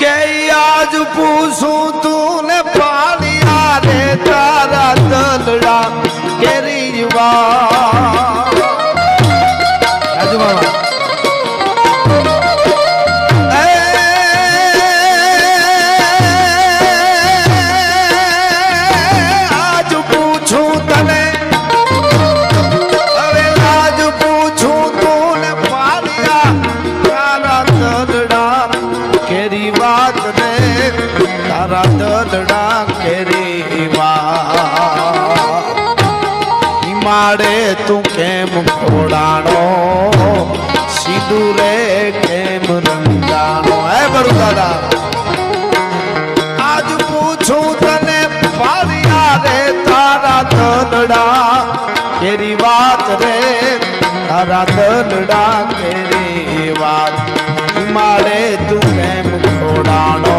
કે આજ પૂછું તું ને પાળ્યા રે તારા તલડા કેરી વા મારી વાત રે તારા દલડા કેરી હિમાડે તું કેમ ખોડાણો સીધું રે કેમ રંગાણો? હે બરુ દાદા. આજ પૂછું તને પારિયા રે તારા દલડા કેરી વાત રે? તારા દલડા કેરી વાત. હિમાડે તું down.